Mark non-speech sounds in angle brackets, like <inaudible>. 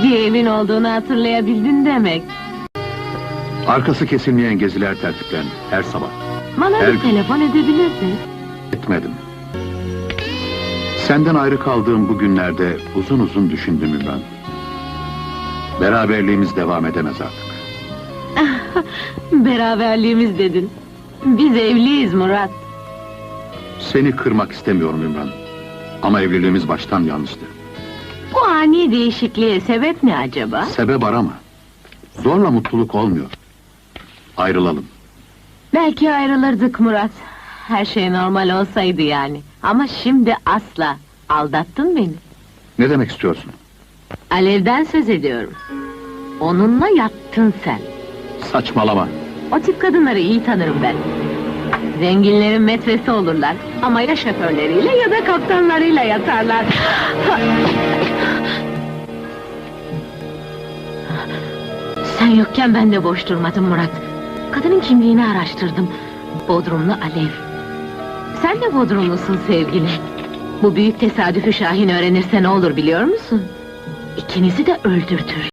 evin olduğunu hatırlayabildin demek. Arkası kesilmeyen geziler tertiplendi her sabah. Bana Her bir telefon edebilirdin. Etmedim. Senden ayrı kaldığım bu günlerde uzun uzun düşündüm Ümran. Beraberliğimiz devam edemez artık. <laughs> Beraberliğimiz dedin. Biz evliyiz Murat. Seni kırmak istemiyorum Ümran. Ama evliliğimiz baştan yanlıştı. Ani değişikliğe sebep ne acaba? Sebep arama. Zorla mutluluk olmuyor. Ayrılalım. Belki ayrılırdık Murat. Her şey normal olsaydı yani. Ama şimdi asla. Aldattın beni. Ne demek istiyorsun? Alev'den söz ediyorum. Onunla yattın sen. Saçmalama. O tip kadınları iyi tanırım ben. Zenginlerin metresi olurlar. Ama ya şoförleriyle ya da kaptanlarıyla yatarlar. <gasps> Sen yokken ben de boş durmadım Murat. Kadının kimliğini araştırdım. Bodrumlu Alev. Sen de Bodrumlusun sevgili. Bu büyük tesadüfü Şahin öğrenirse ne olur biliyor musun? İkinizi de öldürtür.